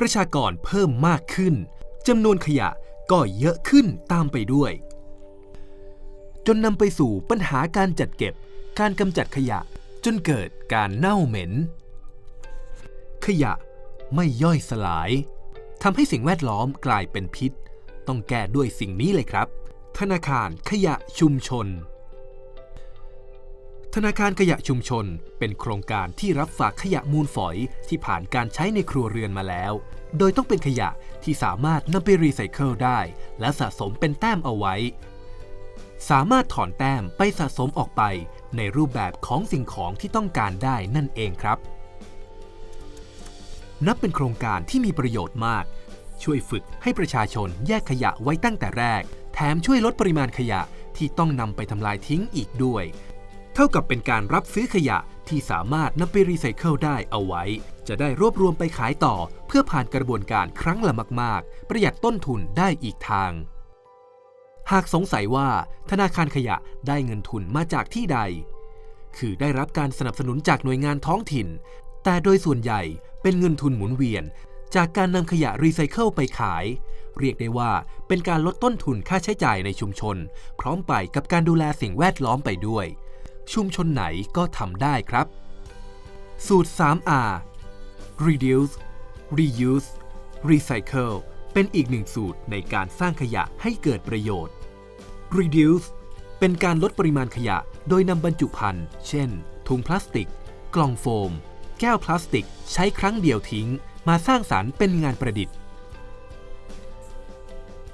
ประชากรเพิ่มมากขึ้นจำนวนขยะก็เยอะขึ้นตามไปด้วย จนนำไปสู่ปัญหาการจัดเก็บ การกำจัดขยะจนเกิดการเน่าเหม็น ขยะไม่ย่อยสลายทำให้สิ่งแวดล้อมกลายเป็นพิษ ต้องแก้ด้วยสิ่งนี้เลยครับ ธนาคารขยะชุมชน ธนาคารขยะชุมชน เป็นโครงการที่รับฝากขยะมูลฝอยที่ผ่านการใช้ในครัวเรือนมาแล้ว โดยต้องเป็นขยะที่สามารถนำไปรีไซเคิลได้ และสะสมเป็นแต้มเอาไว้ สามารถถอนแต้มไปสะสมออกไป ในรูปแบบของสิ่งของที่ต้องการได้นั่นเองครับ นับเป็นโครงการที่มีประโยชน์มาก ช่วยฝึกให้ประชาชนแยกขยะไว้ตั้งแต่แรก แถมช่วยลดปริมาณขยะที่ต้องนำไปทำลายทิ้งอีกด้วย ท่ากับเป็นการรับซื้อขยะที่สามารถนำไปรีไซเคิลได้เอาไว้ จะได้รวบรวมไปขายต่อ เพื่อผ่านกระบวนการครั้งละมาก ๆ ประหยัดต้นทุนได้อีกทาง หากสงสัยว่าธนาคารขยะได้เงินทุนมาจากที่ใด คือได้รับการสนับสนุนจากหน่วยงานท้องถิ่น แต่โดยส่วนใหญ่เป็นเงินทุนหมุนเวียน จากการนำขยะรีไซเคิลไปขาย เรียกได้ว่าเป็นการลดต้นทุนค่าใช้จ่ายในชุมชน พร้อมไปกับการดูแลสิ่งแวดล้อมไปด้วย ชุมชนไหนก็ทำได้ครับ สูตร 3R reduce reuse recycle เป็นอีกหนึ่งสูตรในการสร้างขยะให้เกิดประโยชน์ reduce เป็นการลดปริมาณขยะโดยนำบรรจุภัณฑ์ เช่น ถุงพลาสติก กล่องโฟม แก้วพลาสติก ใช้ครั้งเดียวทิ้ง มาสร้างสารรค์เป็นงานประดิษฐ์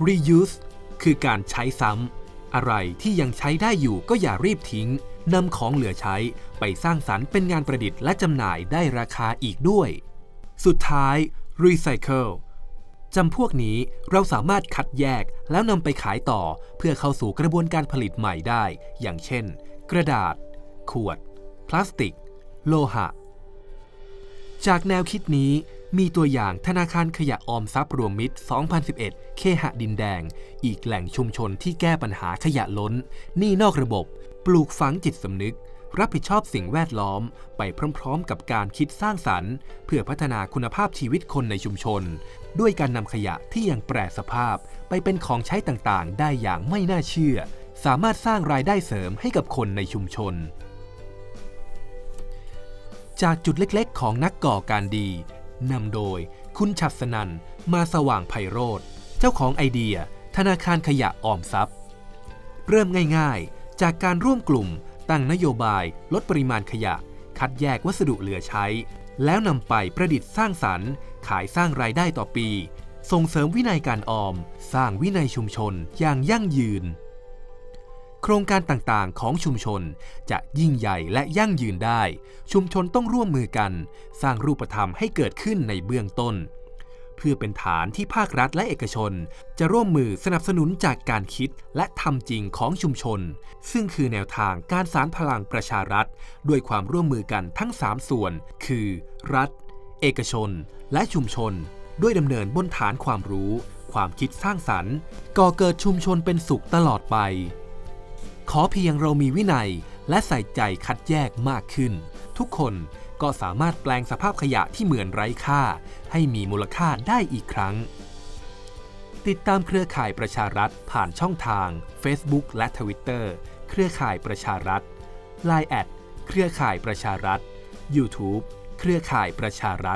reuse คือการใช้ซ้ำ อะไรที่ยังใช้ได้อยู่ก็อย่ารีบทิ้ง นำของเหลือใช้ไปสร้างสรรค์เป็นงานประดิษฐ์และจำหน่ายได้ราคาอีกด้วย สุดท้าย recycle จำพวกนี้เราสามารถคัดแยกแล้วนำไปขายต่อเพื่อเข้าสู่กระบวนการผลิตใหม่ได้ อย่างเช่น กระดาษ ขวด พลาสติก โลหะ จากแนวคิดนี้ มีตัวอย่างธนาคารขยะออมทรัพย์รวมมิตร 2011 เคหะดินแดง อีกแหล่งชุมชนที่แก้ปัญหาขยะล้น หนี้นอกระบบ ปลูกฝังจิตสำนึก รับผิดชอบสิ่งแวดล้อม ไปพร้อมๆ กับการคิดสร้างสรรค์ เพื่อพัฒนาคุณภาพชีวิตคนในชุมชน ด้วยการนำขยะที่ยังแปรสภาพ ไปเป็นของใช้ต่างๆ ได้อย่างไม่น่าเชื่อ สามารถสร้างรายได้เสริมให้กับคนในชุมชน จากจุดเล็กๆ ของนักก่อการดี นำโดย คุณชัดสนันมาสว่างไพโรธเจ้าของไอเดีย ธนาคารขยะออมทรัพย์ เริ่มง่ายๆ จากการร่วมกลุ่ม ตั้งนโยบาย ลดปริมาณขยะ คัดแยกวัสดุเหลือใช้ แล้วนำไปประดิษฐ์สร้างสรรค์ ขายสร้างรายได้ต่อปี ส่งเสริมวินัยการออม สร้างวินัยชุมชนอย่างยั่งยืน โครงการต่างๆ ของชุมชนจะยิ่งใหญ่และยั่งยืนได้ ชุมชนต้องร่วมมือกัน สร้างรูปธรรมให้เกิดขึ้นในเบื้องต้น เพื่อเป็นฐานที่ภาครัฐและเอกชน จะร่วมมือสนับสนุนจากการคิดและทำจริงของชุมชน ซึ่งคือแนวทางการสารพลังประชารัฐ ด้วยความร่วมมือกันทั้ง 3 ส่วน คือ รัฐ เอกชน และชุมชน ด้วยดำเนินบนฐานความรู้ ความคิดสร้างสรรค์ก่อเกิดชุมชนเป็นสุขตลอดไป ขอเพียงเรามีวินัยและใส่ใจคัดแยกมากขึ้น ทุกคนก็สามารถแปลงสภาพขยะที่เหมือนไร้ค่า ให้มีมูลค่าได้อีกครั้ง ติดตามเครือข่ายประชารัฐผ่านช่องทาง Facebook และ Twitter เครือข่ายประชารัฐ Line แอดเครือข่ายประชารัฐ YouTube เครือข่ายประชารัฐ